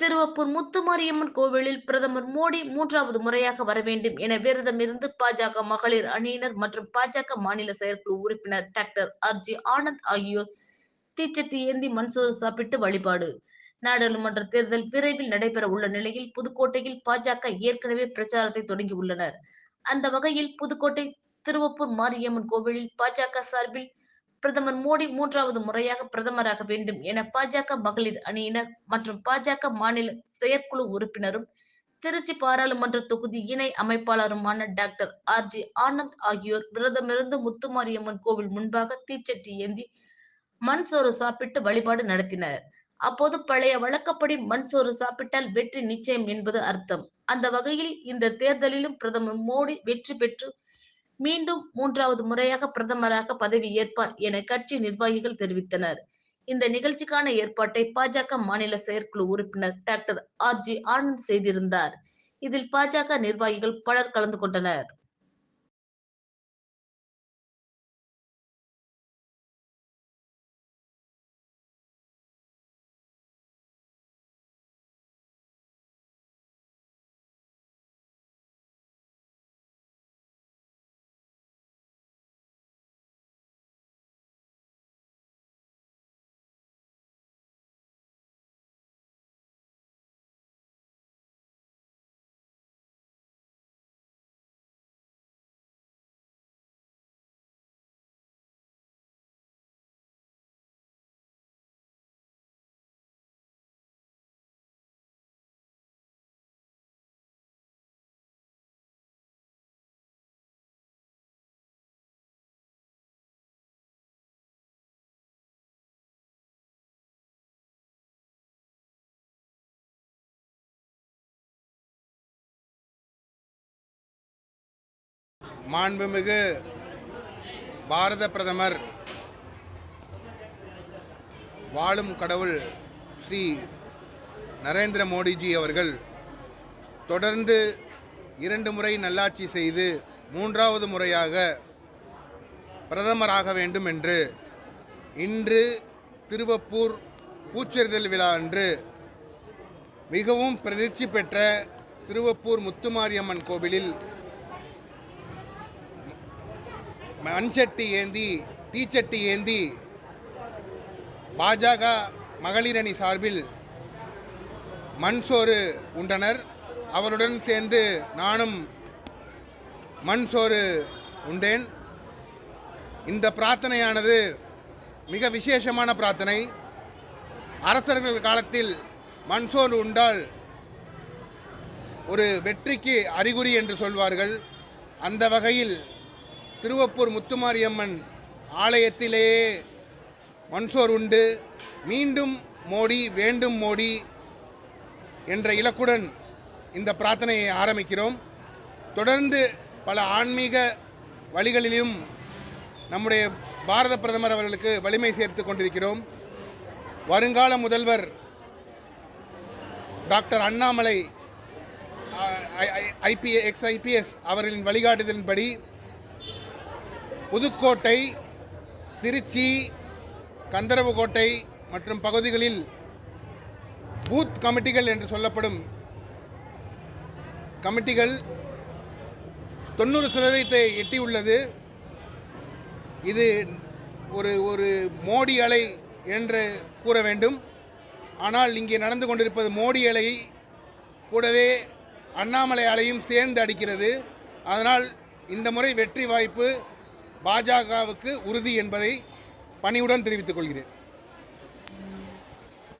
திருவப்பூர் முத்துமாரியம்மன் கோவிலில் பிரதமர் மோடி மூன்றாவது முறையாக வர வேண்டும் என விரதம் இருந்து பாஜக மகளிர் அணியினர் மற்றும் பாஜக மாநில செயற்குழு உறுப்பினர் டாக்டர் ஆர் ஜி ஆனந்த் ஆகியோர் தீச்சட்டி ஏந்தி மன்சூர் சாப்பிட்டு வழிபாடு. நாடாளுமன்ற தேர்தல் விரைவில் நடைபெற உள்ள நிலையில் புதுக்கோட்டையில் பாஜக ஏற்கனவே பிரச்சாரத்தை தொடங்கியுள்ளனர். அந்த வகையில் புதுக்கோட்டை திருவப்பூர் மாரியம்மன் கோவிலில் பாஜக சார்பில் பிரதமர் மோடி மூன்றாவது முறையாக பிரதமராக வேண்டும் என பாஜக மகளிர் அணியினர் மற்றும் பாஜக மாநில செயற்குழு உறுப்பினரும் திருச்சி பாராளுமன்ற தொகுதி இணை அமைப்பாளருமான டாக்டர் ஆர் ஜி ஆனந்த் ஆகியோர் விரதமிருந்து முத்துமாரியம்மன் கோவில் முன்பாக தீச்சட்டி ஏந்தி மண் சோறு சாப்பிட்டு வழிபாடு நடத்தினர். அப்போது பழைய வழக்கப்படி மண் சோறு சாப்பிட்டால் வெற்றி நிச்சயம் என்பது அர்த்தம். அந்த வகையில் இந்த தேர்தலிலும் பிரதமர் மோடி வெற்றி பெற்று மீண்டும் மூன்றாவது முறையாக பிரதமராக பதவி ஏற்பார் என கட்சி நிர்வாகிகள் தெரிவித்தனர். இந்த நிகழ்ச்சிக்கான ஏற்பாட்டை பாஜக மாநில செயற்குழு உறுப்பினர் டாக்டர் ஆர் ஜி ஆனந்த் செய்திருந்தார். இதில் பாஜக நிர்வாகிகள் பலர் கலந்து கொண்டனர். மாண்புமிகு பாரத பிரதமர் வாழும் கடவுள் ஸ்ரீ நரேந்திர மோடிஜி அவர்கள் தொடர்ந்து இரண்டு முறை நல்லாட்சி செய்து மூன்றாவது முறையாக பிரதமராக வேண்டும் என்று இன்று திருவப்பூர் பூச்செறிதல் விழா அன்று மிகவும் பிரதிர்ச்சி பெற்ற திருவப்பூர் முத்துமாரியம்மன் கோவிலில் மண்சட்டி ஏந்தி தீச்சட்டி ஏந்தி பாஜக மகளிரணி சார்பில் மண் சோறு உண்டனர். அவருடன் சேர்ந்து நானும் மண் சோறு உண்டேன். இந்த பிரார்த்தனையானது மிக விசேஷமான பிரார்த்தனை. அரசர்கள் காலத்தில் மண் சோறு உண்டால் ஒரு வெற்றிக்கு அறிகுறி என்று சொல்வார்கள். அந்த வகையில் திருவப்பூர் முத்துமாரியம்மன் ஆலயத்திலேயே மன்சோர் உண்டு மீண்டும் மோடி வேண்டும் மோடி என்ற இலக்குடன் இந்த பிரார்த்தனையை ஆரம்பிக்கிறோம் தொடர்ந்து பல ஆன்மீக வழிகளிலும் நம்முடைய பாரத பிரதமர் அவர்களுக்கு வலிமை சேர்த்து கொண்டிருக்கிறோம் வருங்கால முதல்வர் doctor Annamalai IPA ex IPS அவர்களின் வழிகாட்டுதலின்படி புதுக்கோட்டை திருச்சி கந்தரவுக்கோட்டை மற்றும் பகுதிகளில் பூத் கமிட்டிகள் என்று சொல்லப்படும் கமிட்டிகள் தொண்ணூறு சதவீதத்தை எட்டியுள்ளது. இது ஒரு ஒரு மோடி அலை என்று கூற வேண்டும். ஆனால் இங்கே நடந்து கொண்டிருப்பது மோடி அலை கூடவே அண்ணாமலை அலையும் சேர்ந்து அடிக்கிறது. அதனால் இந்த முறை வெற்றி வாய்ப்பு பாஜகவுக்கு உறுதி என்பதை பணிவுடன் தெரிவித்துக் கொள்கிறேன்.